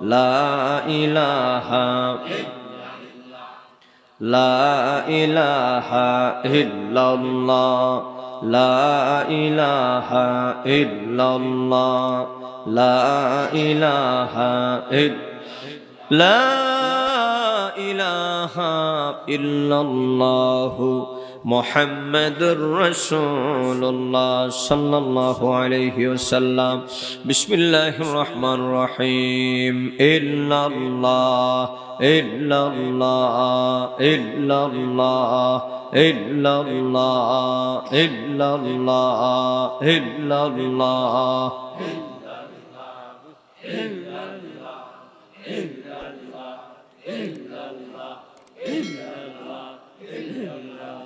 লা ইলাহা লা ইলাহা ইল্লাল্লাহ লা ইলাহা ইল্লাল্লাহ লা ইলাহা লা ইলাহা ইল্লাল্লাহু محمد رسول الله صلى الله عليه وسلم. بسم الله الرحمن الرحيم. إلا الله إلا الله إلا الله إلا الله إلا الله إلا الله إلا الله إلا الله إلا الله إلا الله.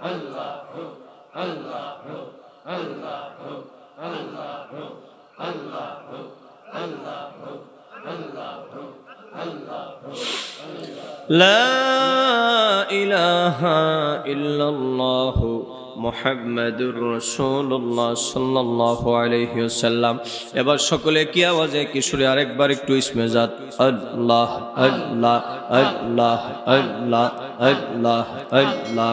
Allahu Allahu Allahu Allahu Allahu Allahu Allahu Allahu La ilaha illallah মোহাম্মদুর রসুল্লাহ সাল্লাহ আলহিসাল্লাম এবার সকলে কি আওয়াজে কিশোরে আরেকবার একটু ইসমেজাত আল্লাহ আল্লাহ আল্লাহ আল্লাহ আল্লাহ আল্লাহ।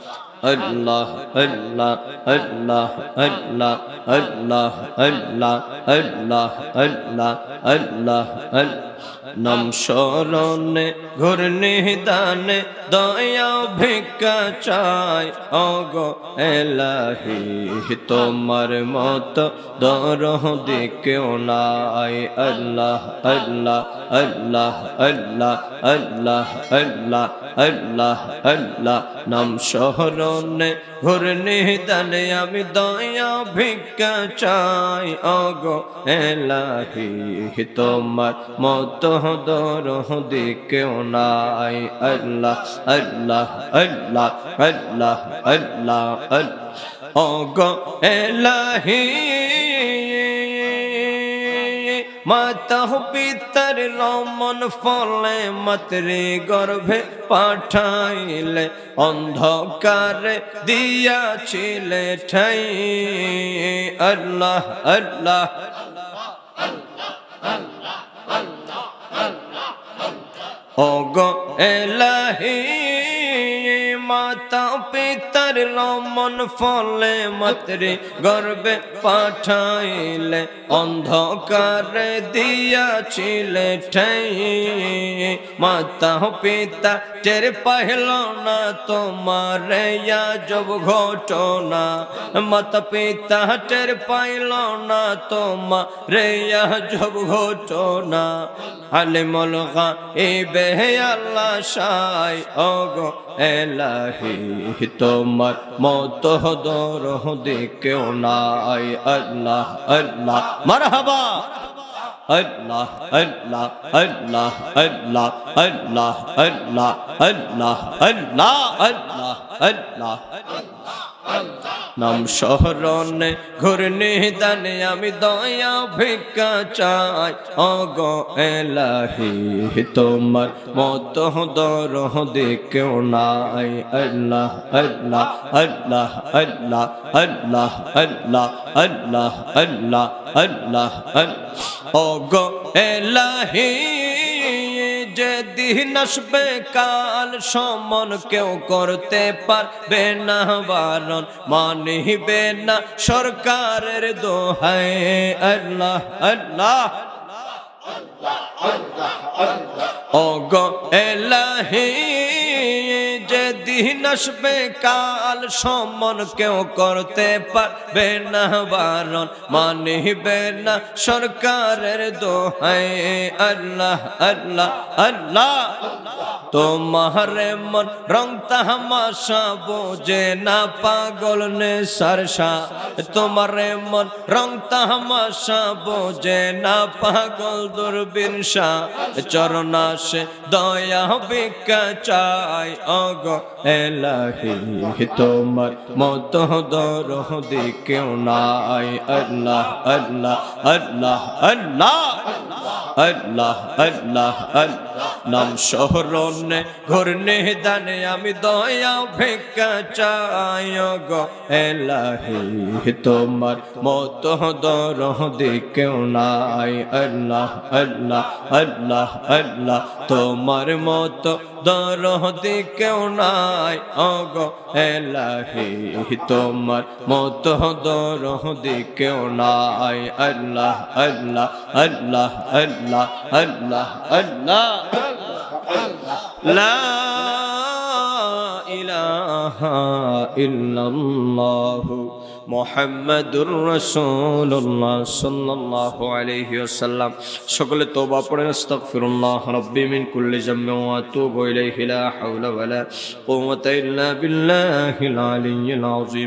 আল্লাহ আল্লাহ আল্লাহ আল্লাহ আল্লাহ নাম স্মরণে ঘূর্ণি দানে দয়া ভিক্ষা চাই অগ এলাহি তোমার মত দরহ দিকেও নাই আল্লাহ আল্লাহ আল্লাহ আল্লাহ আল্লাহ আল্লাহ আল্লাহ আল্লাহ, নাম শহরনে ঘূর্ণি দানে আমি দয়া ভিক্ষা চাই। অগ এলাহি, তোমার মত দরহ দিকেও নাই। আল্লাহ আল্লাহ আল্লাহ আল্লাহ আল্লাহ অগ এলাহি মাতা পিতার রমন ফলে মাতৃ গর্ভে পাঠাইলে অন্ধকারে দিয়াছিলে ঠাই। আল্লাহ আল্লাহ। অগ এলাহি। মাতা পিতার রমন ফলে মাতৃ গর্বে পাঠাইলে, অন্ধকারে দিয়াছিলে ঠাই। মাতা পিতা টের পাইল না তোমার জব ঘটনা। মাতা পিতা টের পাইল না তোমার জব ঘটনা। আলিমুল গা এ বেহে আল্লাহ সাই, ওগো এলাহি তোমার মত দরহ কেউ নাই আল্লাহ আল্লাহ মারহাবা আল্লাহ আল্লাহ আল্লাহ আল্লাহ আল্লাহ আল্লাহ আল্লাহ আল্লাহ আল্লাহ আল্লাহ নাম শহরনে ঘুরনি দানে আমি দয়া ভিক্ষা চাই। অগ এলাহি, তোমার মত দরহ কেউ নাই। আল্লাহ আল্লাহ আল্লাহ আল্লাহ আল্লাহ আল্লাহ আল্লাহ আল্লাহ আল্লাহ। অগ এলাহি যেদিন আসবে, কাল সমন কেউ করতে পারবে না, বারণ মানিবে না সরকারের দোহাই। আল্লাহ আল্লাহ। অগ এলাহি আসবে কাল সমন কেউ করতে পারবে না, বারণ মানিবে না সরকারের দোহাই। আল্লাহ আল্লাহ আল্লাহ। তোমার মন রং তাহামাশা বোঝে না পাগল নে সরসা। তোমার মন রং তাহামাশা বোঝে না পাগল দুর্বিন দুর্বিনসা চরণাসে দয়া বিকা চাই, অগ এলাহি তোমার মত দরহ কেউ নাই। আল্লাহ আল্লাহ আল্লাহ আল্লাহ। আল্লাহ আল্লাহ আল্লাহ। নাম শহরনে ঘুরনে দানে আমি দয়া ভিক্ষা চাই গো। এলাহি, তোমার মত দরহ কেউ নাই। আল্লাহ আল্লাহ আল্লাহ আল্লাহ। তোমার মত দরহ কেউ নাই। অগ, এলাহি, তোমার মত দরহ কেউ নাই। আল্লাহ আল্লাহ আল্লাহ আল্লাহ। আল্লাহ আল্লাহ আল্লাহ। লা ইলাহা ইল্লাল্লাহু মোহাম্মদুর রসুল্লাহ সাল্লাহ আলহি আসাল্লাম সকলে তোবা পড়েন, আস্তাগফিরুল্লাহ রব্বি মিন কুল্লি জাম্মি ওয়া ইলাইহি, লা হাওলা কুওয়াতা ইল্লা বিল্লাহিল আলিয়্যিল আযীম।